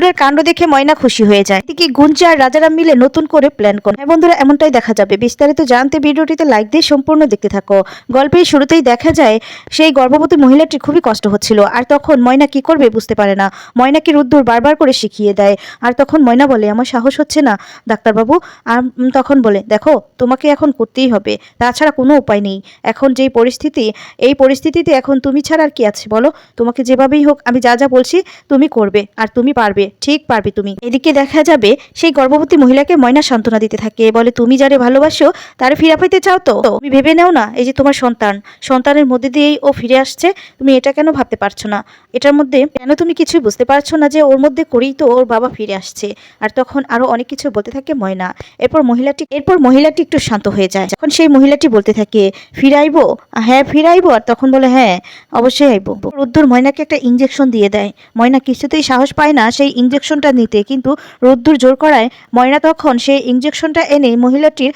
রোদ্দুরের কাণ্ড দেখে ময়না খুশি হয়ে যায়। এদিকে গুঞ্জা আর রাজারাম মিলে নতুন করে প্ল্যান করে বন্ধুরা, এমনটাই দেখা যাবে। বিস্তারিত জানতে ভিডিওটিতে লাইক দিয়ে সম্পূর্ণ দেখতে থাকো। গল্পের শুরুতেই দেখা যায়, সেই গর্ভবতী মহিলাটি খুবই কষ্ট হচ্ছিল। আর তখন ময়না কি করবে বুঝতে পারে না। ময়নাকে রুদ্দুর বারবার করে শিখিয়ে দেয়। আর তখন ময়না বলে, আমার সাহস হচ্ছে না। ডাক্তারবাবু আর তখন বলে, দেখো, তোমাকে এখন করতেই হবে। তাছাড়া কোনো উপায় নেই। এখন যেই পরিস্থিতি, এই পরিস্থিতিতে এখন তুমি ছাড়া আর কি আছে? বলো, তোমাকে যেভাবেই হোক, আমি যা যা বলছি, তুমি করবে। আর তুমি পারবে। ঠিক পারবে তুমি। এদিকে দেখা যাবে সেই গর্ভবতী মহিলাকে ময়না সান্ত্বনা দিতে থাকে। বলে, তুমি যারে ভালোবাসো, তারে ফিরে পাইতে চাও তো? তুমি ভেবে নাও না, এই যে তোমার সন্তান। সন্তানের মধ্যে দিয়েই ও ফিরে আসছে। তুমি এটা কেন ভাবতে পারছ না? এটার মধ্যে কেন তুমি কিছুই বুঝতে পারছ না যে ওর মধ্যে করেই তো ওর বাবা ফিরে আসছে? আর তখন আরও অনেক কিছু বলতে থাকে ময়না। এরপর মহিলাটি এরপর মহিলাটি একটু শান্ত হয়ে যায়। যখন সেই মহিলাটি বলতে থাকে, ফিরাইবো? হ্যাঁ ফিরাইবো। আর তখন বলে হ্যাঁ অবশ্যই আইবো। রোদ্দুর ময়নাকে একটা ইঞ্জেকশন দিয়ে দেয়। ময়না কিছুতেই সাহস পায় না সেই ইঞ্জেকশনটা নিতে, কিন্তু রোদ্দুর জোর করায় ময়না তখন সেই ইঞ্জেকশনটা এনে মহিলাটির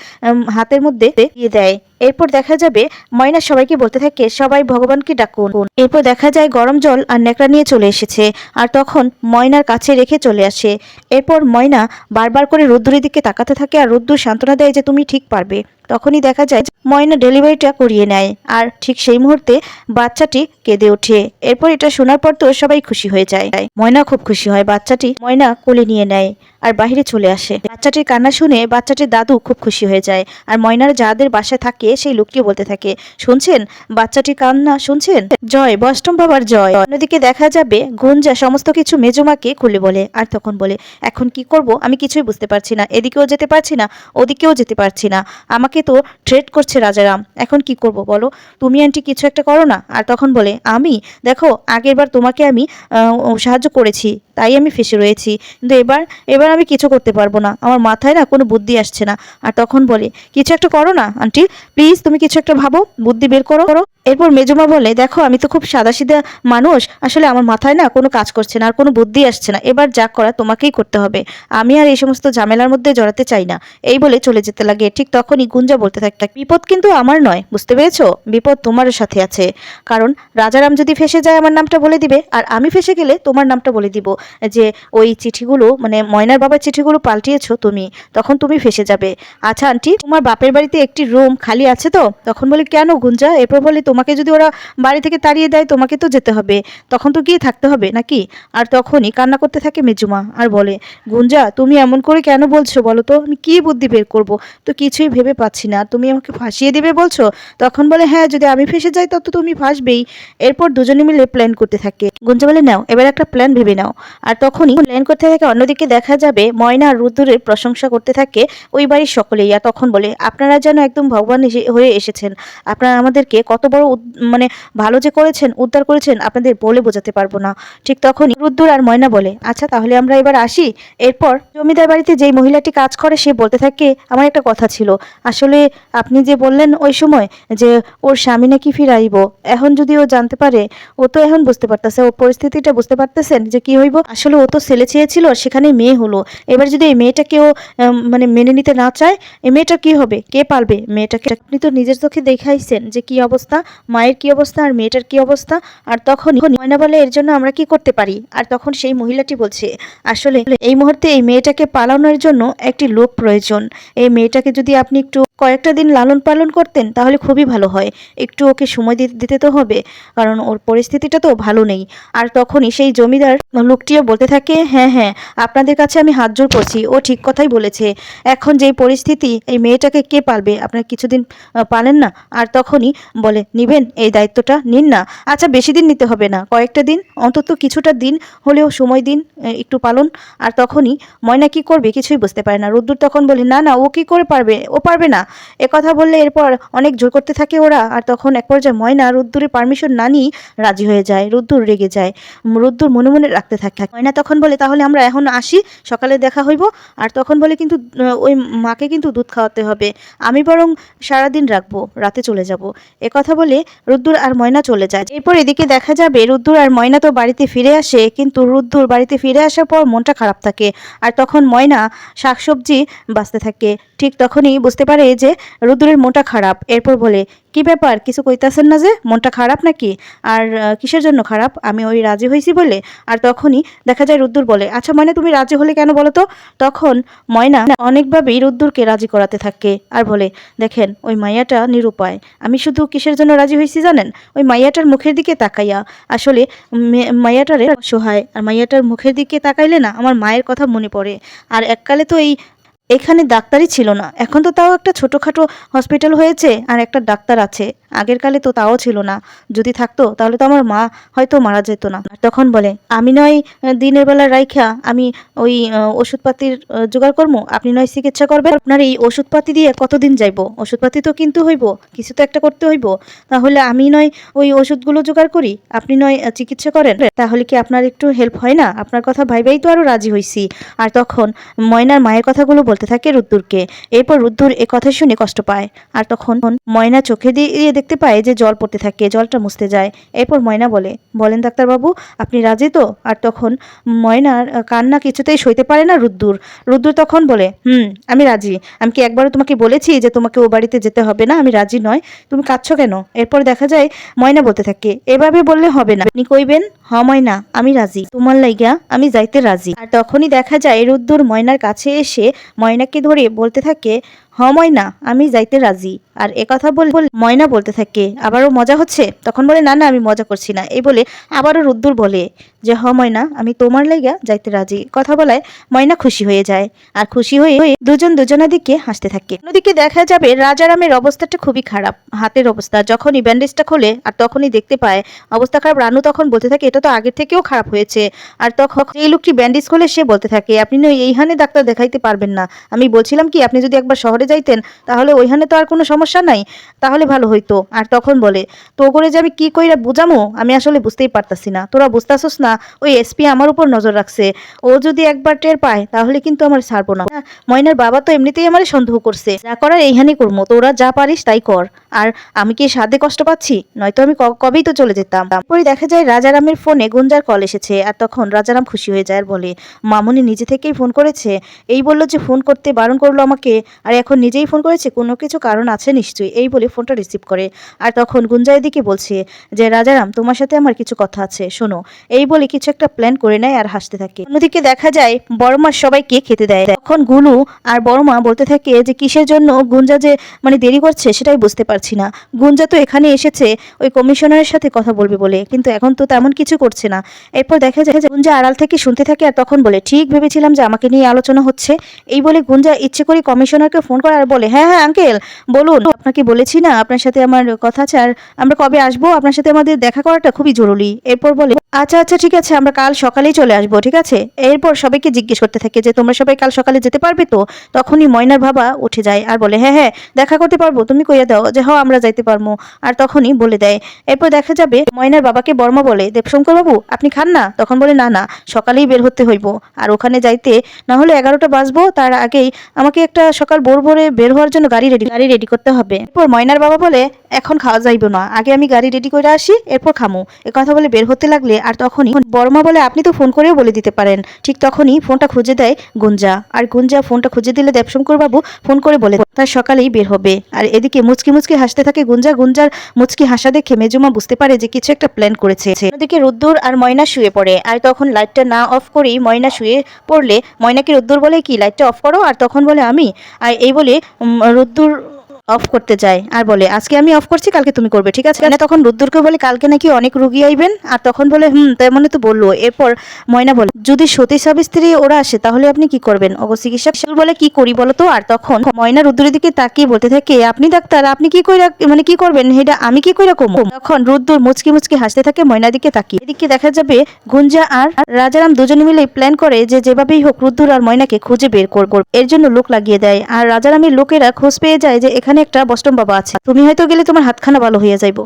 হাতের মধ্যে দিয়ে দেয়। এরপর দেখা যাবে, ময়না সবাইকে বলতে থাকে, সবাই ভগবানকে ডাকুন। এরপর দেখা যায় গরম জল আর ন্যাকড়া নিয়ে চলে এসেছে, আর তখন ময়নার কাছে রেখে চলে আসে। এরপর ময়না বারবার করে রোদ্দুরের দিকে তাকাতে থাকে আর রোদ্দুর সান্ত্বনা দেয় যে তুমি ঠিক পারবে। তখনই দেখা যায় ময়না ডেলিভারিটা করিয়ে নেয়, আর ঠিক সেই মুহূর্তে বাচ্চাটি কেঁদে ওঠে। এরপর এটা শোনার পর তো সবাই খুশি হয়ে যায়। ময়না খুব খুশি হয়, বাচ্চাটি ময়না কোলে নিয়ে নেয় আর বাইরে চলে আসে। বাচ্চাটির কান্না শুনে বাচ্চাটির দাদু খুব খুশি হয়ে যায়, আর ময়নার যাদের বাসায় থাকে সেই লোকটিও বলতে থাকে, শুনছেন? বাচ্চাটি কান্না শুনছেন? জয়, বষ্টম বাবার জয়। অন্যদিকে দেখা যাবে, গুঞ্জা সমস্ত কিছু মেজমাকে খুলে বলে, আর তখন বলে, এখন কি করব? আমি কিছুই বুঝতে পারছি না। এদিকেও যেতে পারছি না, ওদিকেও যেতে পারছি না। আমাকে তো ট্রেড করছে রাজারাম। এখন কি করব বলো? তুমি আন্টি কিছু একটা করো না? আর তখন বলে, আমি? দেখো, আগেরবার তোমাকে আমি সাহায্য করেছি, তাই আমি ফেসে রয়েছি। কিন্তু এবার এবার আমি কিছু করতে পারব না। আমার মাথায় না কোনো বুদ্ধি আসছে না। আর তখন বলে, কিছু একটা করো না, আন্টি? প্লিজ তুমি কিছু একটা ভাবো বুদ্ধি বের করো। এরপর মেজমা বলে, দেখো, আমি তো খুব সাদাসিধা মানুষ। আসলে আমার মাথায় না কোনো কাজ করছে না, আর কোনো বুদ্ধি আসছে না। এবার যা করা তোমাকেই করতে হবে। আমি আর এই সমস্ত ঝামেলার মধ্যে জড়াতে চাই না। এই বলে চলে যেতে লাগে। ঠিক তখনই গুঞ্জা বলতে থাকে বিপদ কিন্তু আমার নয়, বুঝতে পেরেছ? বিপদ তোমারও সাথে আছে। কারণ রাজারাম যদি ফেসে যায়, আমার নামটা বলে দিবে। আর আমি ফেসে গেলে তোমার নামটা বলে দিব। যে ওই চিঠিগুলো মানে ময়নার বাবার চিঠিগুলো পাল্টিয়েছো তুমি, তখন তুমি ফেসে যাবে। আচ্ছা আন্টি, তোমার বাপের বাড়িতে একটি রুম খালি আছে তো? তখন বলি, কেন গুঞ্জা? এরপর বলে তোমাকে যদি ওরা বাড়ি থেকে তাড়িয়ে দেয়, তোমাকে তো যেতে হবে। তখন তো গিয়ে থাকতে হবে, নাকি? আর তখনই কান্না করতে থাকে মেজুমা আর বলে, গুঞ্জা, তুমি এমন করে কেন বলছো বলো তো? আমি কি বুদ্ধি বের করব? তো কিছুই ভেবে পাচ্ছি না। তুমি আমাকে ফাঁসিয়ে দেবে বলছো? তখন বলে হ্যাঁ যদি আমি ফেসে যাই, তত তুমি ফাঁসবেই। এরপর দুজনে মিলে প্ল্যান করতে থাকে। গুঞ্জা বলে, নাও, এবার একটা প্ল্যান ভেবে নাও। আর তখনই প্ল্যান করতে থাকে, অন্যদিকে দেখা যাবে ময়না আর রুদ্রের প্রশংসা করতে থাকে ওই বাড়ির সকলেই। আর তখন বলে, আপনারা যেন একদম ভগবান হয়ে এসেছেন। আপনারা আমাদেরকে কত বড় মানে ভালো যে করেছেন, উদ্ধার করেছেন, আপনাদের বলে বোঝাতে পারব না। ঠিক তখনই রুদ্দুর আর ময়না বলে আচ্ছা তাহলে আমরা এবার আসি? এরপর জমিদার বাড়িতে যেই মহিলাটি কাজ করে, সে বলতে থাকে, আমার একটা কথা ছিল। আসলে আপনি যে বললেন ওই সময় যে ওর স্বামী নাকি ফিরাইব, এখন যদি ও জানতে পারে, ও তো এখন বুঝতে পারতেছে ও পরিস্থিতিটা বুঝতে পারতেছেন যে কি হইব। আসলে ও তো ছেলে চেয়েছিল সেখানে মেয়ে হলো। এবার যদি এই মেয়েটাকে ও মানে মেনে নিতে না চায়, এই মেয়েটা কি হবে? কে পারবে? মেয়েটাকে আপনি তো নিজের চোখে দেখাইছেন যে কি অবস্থা। মায়ের কি অবস্থা আর মেয়েটার কি অবস্থা? আর তখন ময়না বলে, এর জন্য আমরা কি করতে পারি? আর তখন সেই মহিলাটি বলছে, আসলে এই মুহূর্তে এই মেয়েটাকে পালানোর জন্য একটি লোক প্রয়োজন। এই মেয়েটাকে যদি আপনি একটু কয়েকটা দিন লালন পালন করতেন, তাহলে খুবই ভালো হয়। একটু ওকে সময় দিতে দিতে তো হবে, কারণ ওর পরিস্থিতিটা তো ভালো নেই। আর তখনই সেই জমিদার লোকটিও বলতে থাকে হ্যাঁ হ্যাঁ আপনাদের কাছে আমি হাত জোর করছি। ও ঠিক কথাই বলেছে। এখন যেই পরিস্থিতি, এই মেয়েটাকে কে পালবে? আপনারা কিছুদিন পালেন না? আর তখনই বলে নিবেন, এই দায়িত্বটা নিন না। আচ্ছা বেশি দিন নিতে হবে না। কয়েকটা দিন, অন্তত কিছুটা দিন হলেও সময় দিন একটু পালন। আর তখনই ময়না কি করবে কিছুই বুঝতে পারে না। রুদ্দুর তখন বলে, না না, ও কি করে পারবে? ও পারবে না। এ কথা বললে এরপর অনেক জোর করতে থাকে ওরা। আর তখন এক পর্যায়ে ময়না রুদ্দুরের পারমিশন না নিয়ে রাজি হয়ে যায়, রুদ্দুর রেগে যায়। রুদ্দুর মনে মনে রাখতে থাকে। ময়না তখন বলে, তাহলে আমরা এখন আসি, সকালে দেখা হইব। আর তখন বলে, কিন্তু ওই মাকে কিন্তু দুধ খাওয়াতে হবে। আমি বরং সারাদিন রাখব, রাতে চলে যাব। এ কথা বলে বলে রুদ্দুর আর ময়না চলে যায়। এরপর এদিকে দেখা যাবে রুদ্দুর আর ময়না তো বাড়িতে ফিরে আসে, কিন্তু রুদ্দুর বাড়িতে ফিরে আসার পর মনটা খারাপ থাকে আর তখন ময়না শাকসবজি বাঁচতে থাকে। ঠিক তখনই বুঝতে পারে যে রুদ্দুরের মনটা খারাপ। এরপর বলে, কি ব্যাপার? কিছু কইতাছেন না যে মনটা খারাপ নাকি? আর কিসের জন্য খারাপ? আমি ওই রাজি হয়েছি বলে। আর তখনই দেখা যায় রুদ্দুর বলে আচ্ছা ময়না তুমি রাজি হলে কেন বলো তো? তখন ময়না অনেকভাবেই রুদ্দুরকে রাজি করাতে থাকে আর বলে, দেখেন, ওই মায়াটা নিরুপায়। আমি শুধু কিসের জন্য রাজি হয়েছি, জানেন? ওই মাইয়াটার মুখের দিকে তাকাইয়া। আসলে মাইয়াটারে সহায় আর মাইয়াটার মুখের দিকে তাকাইলে না, আমার মায়ের কথা মনে পড়ে। আর এককালে তো এই এখানে ডাক্তারই ছিল না। এখন তো তাও একটা ছোটোখাটো হসপিটাল হয়েছে আর একটা ডাক্তার আছে। আগের কালে তো তাও ছিল না। যদি থাকতো, তাহলে তো আমার মা হয়তো মারা যেত না। তখন বলে, আমি নয় দিনের বেলা রাইখা, আমি ওই ওষুধপাতির জোগাড় করব। আপনি নয় চিকিৎসা করবেন। আপনার এই ওষুধপাতি দিয়ে কতদিন যাইব? ওষুধপাতি তো কিন্তু হইব, কিছু তো একটা করতে হইব। তাহলে আমি নয় ওই ওষুধগুলো জোগাড় করি। আপনি নয় চিকিৎসা করেন। তাহলে কি আপনার একটু হেল্প হয় না? আপনার কথা ভাইবাই তো আরও রাজি হইছি। আর তখন ময়নার মায়ের কথাগুলো বলতে থাকে রুদ্দুরকে। এরপর রুদ্দুর এ কথা শুনে কষ্ট পায়। আর তখন ময়না চোখে দিয়ে দেখতে পায় যে জল পড়তে থাকে, জলটা মুছতে যায়। এরপর ময়না বলে, বলেন ডাক্তারবাবু, আপনি রাজি তো? আর তখন ময়নার কান্না কিছুতেই সইতে পারে না রুদ্দুর। রুদ্দুর তখন বলে, হুম, আমি রাজি। আমি কি একবারও তোমাকে বলেছি যে তোমাকে ও বাড়িতে যেতে হবে না? আমি রাজি নয়। তুমি কাঁদছো কেন? এরপর দেখা যায় ময়না বলতে থাকে, এভাবে বললে হবে না। আপনি কইবেন হ ময়না, আমি রাজি। তোমার লাইগা আমি যাইতে রাজি। আর তখনই দেখা যায় রুদ্দুর ময়নার কাছে এসে ময়নাকে ধরে বলতে থাকে হ ময়না, আমি যাইতে রাজি। আর এ কথা বল ময়না বলতে থাকে, আবারও মজা হচ্ছে? তখন বলে, না না, আমি মজা করছি না। এই বলে আবারও রুদ্দুর বলে যে, হ ময়না, আমি তোমার লাইগা যাইতে রাজি। কথা বলায় ময়না খুশি হয়ে যায়। আর খুশি হয়ে হয়ে দুজন দুজনের দিকে হাসতে থাকে। অন্যদিকে দেখা যাবে, রাজারামের অবস্থাটা খুবই খারাপ, হাতের অবস্থা। যখনই ব্যান্ডেজটা খোলে, আর তখনই দেখতে পায়, অবস্থা খারাপ। রানু তখন বলতে থাকে, এটা তো আগের থেকেও খারাপ হয়েছে। আর তখন এই লোকটি ব্যান্ডেজ খোলে, সে বলতে থাকে, আপনি এইখানে ডাক্তার দেখাইতে পারবেন না। আমি বলছিলাম কি, আপনি যদি একবার শহরে যাইতেন, তাহলে ওইখানে তো আর কোনো সমস্যা নাই। তাহলে ভালো হইতো। আর তখন বলে, তো করে যে আমি কি কইরা বুঝামো, আমি আসলে বুঝতেই পারতাছি না। তোরা বুঝতাছস না, ওই এসপি আমার উপর নজর রাখছে। ও যদি একবার টের পায়, তাহলে কিন্তু আমার ছাড়বো না। ময়নার বাবা তো এমনিতেই আমার সন্দেহ করছে। যা করার এইখানেই করব তোরা যা পারিস তাই কর। আর আমি কি সাধে কষ্ট পাচ্ছি? নয়তো আমি কবেই তো চলে যেতাম। তারপরে দেখা যায় রাজারামের ফোনে গুঞ্জার কল এসেছে। আর তখন রাজারাম খুশি হয়ে যায় আর বলে, মামুনি নিজে থেকেই ফোন করেছে। এই বলল যে ফোন করতে বারণ করল আমাকে। আর এখন নিজেই ফোন করেছে, কোনো কিছু কারণ আছে নিশ্চয়ই, এই বলে ফোনটা রিসিভ করে। আর তখন গুঞ্জা এদিকে বলছে যে, রাজারাম, তোমার সাথে আমার কিছু কথা আছে, শোনো। এই বলে কিছু একটা প্ল্যান করে নেয় আর হাসতে থাকে। অন্যদিকে দেখা যায়, বড়মা সবাইকে খেতে দেয়। তখন গুলু আর বড়মা বলতে থাকে যে, কিসের জন্য গুঞ্জা যে মানে দেরি করছে, সেটাই বুঝতে পারছি না। গুঞ্জা তো এখানে এসেছে, ওই কমিশনারের সাথে কথা বলবে বলে, কিন্তু এখন তো তেমন কিছু করছে না। এরপর দেখা যায় যে, গুঞ্জা আড়াল থেকে শুনতে থাকে আর তখন বলে, ঠিক ভেবেছিলাম যে আমাকে নিয়ে আলোচনা হচ্ছে। এই বলে গুঞ্জা ইচ্ছে করে কমিশনারকে ফোন করে আর বলে হ্যাঁ হ্যাঁ আঙ্কেল বলুন। আপনাকে বলেছি না, আপনার সাথে আমার কথা আছে, আর আমরা কবে আসব? আপনার সাথে আমাদের দেখা করাটা খুবই জরুরি। এরপর বলে আচ্ছা আচ্ছা ঠিক আছে, আমরা কাল সকালেই চলে আসব, ঠিক আছে? এরপর সবাইকে জিজ্ঞেস করতে থাকে যে, তোমরা সবাই কাল সকালে যেতে পারবে তো? তখনই ময়নার বাবা উঠে যায় আর বলে হ্যাঁ হ্যাঁ দেখা করতে পারব, তুমি কইয়া দাও যে হ্যাঁ আমরা যাইতে পারব আর তখনই বলে দেয়। এরপর দেখা যাবে ময়নার বাবাকে বর্মা বলে দেবশঙ্কর বাবু আপনি খান না? তখন বলে, না না, সকালেই বের হতে হইব, আর ওখানে যাইতে না হলে এগারোটা বাজবো, তার আগেই আমাকে একটা সকাল ভোরে বের হওয়ার জন্য গাড়ি রেডি গাড়ি রেডি করতে হবে। এরপর ময়নার বাবা বলে, এখন খাওয়া যাইব না। আগে আমি গাড়ি রেডি করে আসি, এরপর খামু। এ কথা বলে বের হতে লাগলে আর তখনই বর্মা বলে, আপনি তো ফোন করেও বলে দিতে পারেন। ঠিক তখনই ফোনটা খুঁজে দেয় গুঞ্জা। আর গুঞ্জা ফোনটা খুঁজে দিলে দেবশঙ্কর বাবু ফোন করে বলে, তার সকালেই বের হবে। আর এদিকে মুচকি মুচকি হাসতে থাকে গুঞ্জা। গুঞ্জার মুচকি হাসা দেখে মেজুমা বুঝতে পারে যে কিছু একটা প্ল্যান করেছে। এদিকে রুদ্দুর আর ময়না শুয়ে পড়ে। আর তখন লাইটটা না অফ করেই ময়না শুয়ে পড়লে ময়নাকে রুদ্দুর বলে, কি লাইটটা অফ করো? আর তখন বলে, আমি? আর এই বলে উম, রুদ্দুর অফ করতে যায়। আর বলে, আজকে আমি অফ করছি, কালকে তুমি করবে। ঠিক আছে? মানে তখন রুদ্দুরকে বলে, কালকে নাকি অনেক রুগী আইবেন। আর তখন বলে, হুম তেমনই তো বলল। এরপর ময়না বলে, যদি সতী সাবিস্ত্রী ওরা আসে, তাহলে আপনি কি করবেন? ওগো চিকিৎসা বলে, কি করি বলো তো? আর তখন ময়না রুদ্দুরের দিকে তাকিয়ে বলতে থাকে, আপনি ডাক্তার, আপনি কি কইরা মানে কি করবেন? এটা আমি কি কইরা কমো তখন রুদ্দুর মুচকি মুচকি হাসতে থাকে, ময়নার দিকে তাকিয়ে। এদিকে দেখা যাবে গুঞ্জা আর রাজারাম দুজনে মিলে প্ল্যান করে যে যেভাবেই হোক রুদ্দুর আর ময়নাকে খুঁজে বের করব এর জন্য লোক লাগিয়ে দেয়। আর রাজারামের লোকেরা খোঁজ পেয়ে যায় যে এখানে একটা বষ্টম বাবা আছে। তুমি হয়তো গেলে তোমার হাতখানা ভালো হইয়া যাইবো।